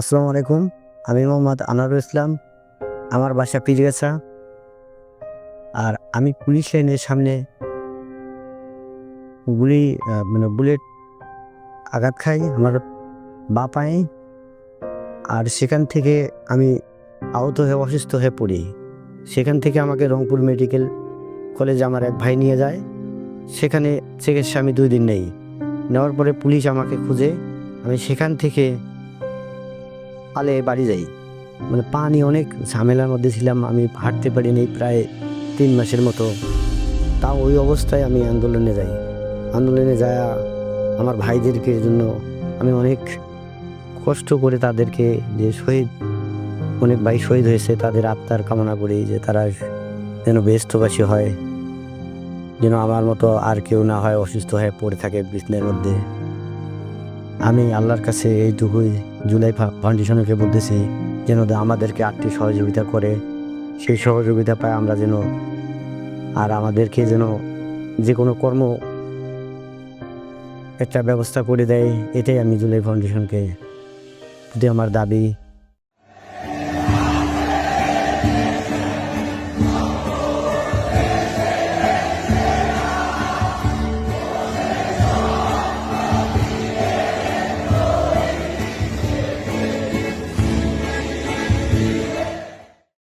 আসসালামু আলাইকুম। আমি মোহাম্মদ আনারুল ইসলাম, আমার বাসা পীরগাছা। আর আমি পুলিশ লাইনের সামনে গুলি মানে বুলেট আঘাত খাই আমার বা পায়ে। আর সেখান থেকে আমি আহত হয়ে, অসুস্থ হয়ে পড়ি। সেখান থেকে আমাকে রংপুর মেডিকেল কলেজে আমার এক ভাই নিয়ে যায়। সেখানে চিকিৎসা আমি দুই দিন নেই। নেওয়ার পরে পুলিশ আমাকে খুঁজে। আমি সেখান থেকে পালে বাড়ি যাই। মানে পানি অনেক ঝামেলার মধ্যে ছিলাম, আমি হাঁটতে পারিনি প্রায় তিন মাসের মতো। তাও ওই অবস্থায় আমি আন্দোলনে যাই। আন্দোলনে যায় আমার ভাইদেরকে জন্য আমি অনেক কষ্ট করে তাদেরকে যে শহীদ, অনেক ভাই শহীদ হয়েছে, তাদের আত্মার কামনা করি যে তারা যেন ব্যস্তবাসী হয়, যেন আমার মতো আর কেউ না হয় অসুস্থ হয়ে পড়ে থাকে বিছনের মধ্যে। আমি আল্লাহর কাছে এইটুকুই জুলাই ফাউন্ডেশনকে বলতেছি, যেন আমাদেরকে আর্থিক সহযোগিতা করে। সেই সহযোগিতা পায় আমরা যেন, আর আমাদেরকে যেন যে কোনো কর্ম একটা ব্যবস্থা করে দেয়, এটাই আমি জুলাই ফাউন্ডেশনকে প্রতি আমার দাবি।